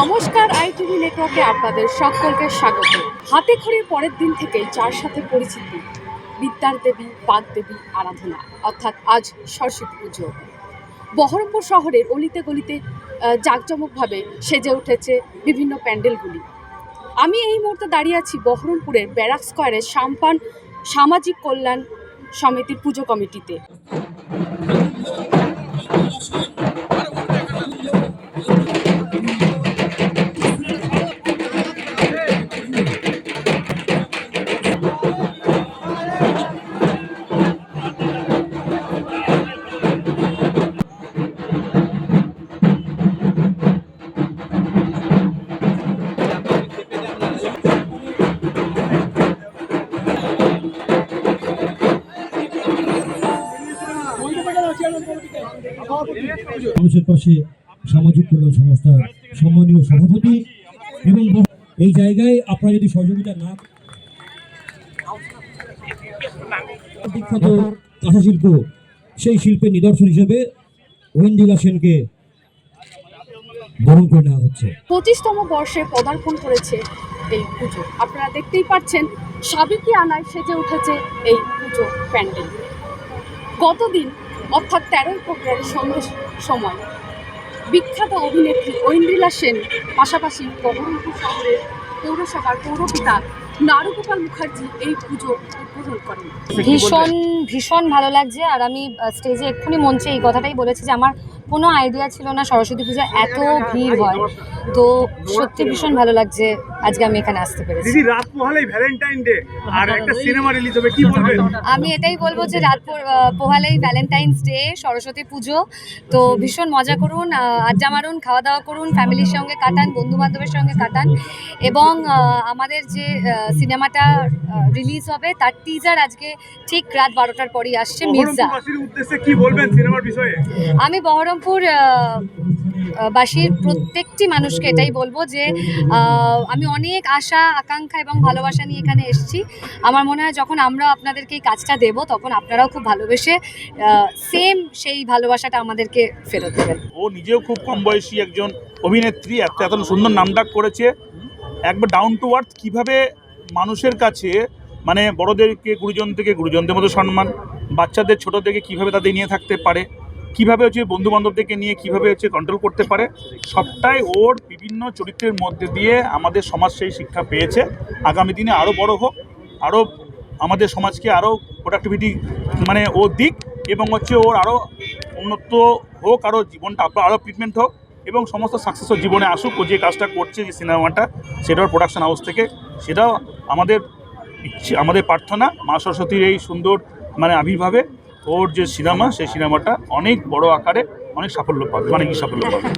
নমস্কার আইটিভি নেটওয়ার্কে আপনাদের সকলকে স্বাগত। হাতে খড়ির পরের দিন থেকেই যার সাথে পরিচিতি বিদ্যার দেবী বাগ দেবী, আরাধনা, অর্থাৎ আজ সরস্বতী পুজো। বহরমপুর শহরের অলিতে গলিতে জাঁকজমকভাবে সেজে উঠেছে বিভিন্ন প্যান্ডেলগুলি। আমি এই মুহূর্তে দাঁড়িয়ে আছি বহরমপুরের ব্যারাক স্কোয়ারের সাম্পান সামাজিক কল্যাণ সমিতির পুজো কমিটিতে। মানুষের পাশে সামাজিক কল্যাণ সংস্থার সম্মানীয় সভাপতি এবং এই জায়গায় আপনারা যদি সহযোগিতা না বিখ্যাত কাঁথা শিল্প, সেই শিল্পের নিদর্শন হিসেবে ওয়েন্দিলা সেনকে বরণ করে নেওয়া হচ্ছে। পঁচিশতম বর্ষে পদার্পণ করেছে এই পুজো। আপনারা দেখতেই পাচ্ছেন, সাবেকি আনায় সেজে উঠেছে এই পুজো প্যান্ডেল। গতদিন অর্থাৎ তেরোই ফেব্রুয়ারি সন্ধ্যের সময় বিখ্যাত অভিনেত্রী ঐন্দ্রিলা সেন, পাশাপাশি বহরমপুর শহরের পৌরসভার পৌরপিতা নারুগোপাল মুখার্জি এই পুজো উদ্বোধন করেন। ভীষণ ভীষণ ভালো লাগছে আর আমি স্টেজে এক্ষুনি মঞ্চে এই কথাটাই বলেছি যে আমার কোনো আইডিয়া ছিল না সরস্বতী পূজা এত ভিড় হয়। তো সত্যি ভীষণ ভালো লাগছে আজকে আমি এখানে আসতে পেরেছি। দিদি রাত পোহালেই ভ্যালেন্টাইন ডে আর একটা সিনেমা রিলিজ হবে কি বলবেন? আমি এটাই বলব যে রাত পোহালেই ভ্যালেন্টাইন্স ডে সরস্বতী পুজো। তো ভীষণ মজা করুন আড্ডা মারুন খাওয়া দাওয়া করুন ফ্যামিলির সঙ্গে কাটান বন্ধু বান্ধবের সঙ্গে কাটান। এবং আমাদের যে সিনেমাটা রিলিজ হবে তার টিজার আজকে ঠিক রাত বারোটার পরই আসছে মির্জা। কি বলবেন সিনেমার বিষয়ে? আমি বহরমপুর আহ, বাসীর প্রত্যেকটি মানুষকে এটাই বলব যে আমি অনেক আশা আকাঙ্ক্ষা এবং ভালোবাসা নিয়ে এখানে এসেছি। আমার মনে হয় যখন আমরা আপনাদেরকে এই কাজটা দেব তখন আপনারাও খুব ভালোবেসে সেম সেই ভালোবাসাটা আমাদেরকে ফেরত দেবেন। ও নিজেও খুব কম বয়সী একজন অভিনেত্রী এত এত সুন্দর নামডাক করেছে। একবার ডাউন টু আর্থ কীভাবে মানুষের কাছে মানে বড়দেরকে গুরুজন থেকে গুরুজনদের মতো সম্মান বাচ্চাদের ছোট থেকে কীভাবে তাদের নিয়ে থাকতে পারে? কীভাবে হচ্ছে বন্ধু বান্ধবদেরকে নিয়ে কীভাবে হচ্ছে কন্ট্রোল করতে পারে, সবটাই ওর বিভিন্ন চরিত্রের মধ্যে দিয়ে আমাদের সমাজ সেই শিক্ষা পেয়েছে। আগামী দিনে আরও বড় হোক আরও আমাদের সমাজকে আরও প্রোডাক্টিভিটি মানে ও দিক এবং হচ্ছে ওর আরও উন্নত হোক আরও জীবনটা আরও ট্রিটমেন্ট হোক এবং সমস্ত সাকসেসফুল জীবনে আসুক, ও যে কাজটা করছে, যে সিনেমাটা সেটাও প্রোডাকশন হাউস থেকে, সেটাও আমাদের আমাদের প্রার্থনা। মা সরস্বতীর এই সুন্দর মানে আবির্ভাবে ওর যে সিনেমা সেই সিনেমাটা অনেক বড় আকারে অনেক সাফল্য পাবে। অনেকই সাফল্য পাবে?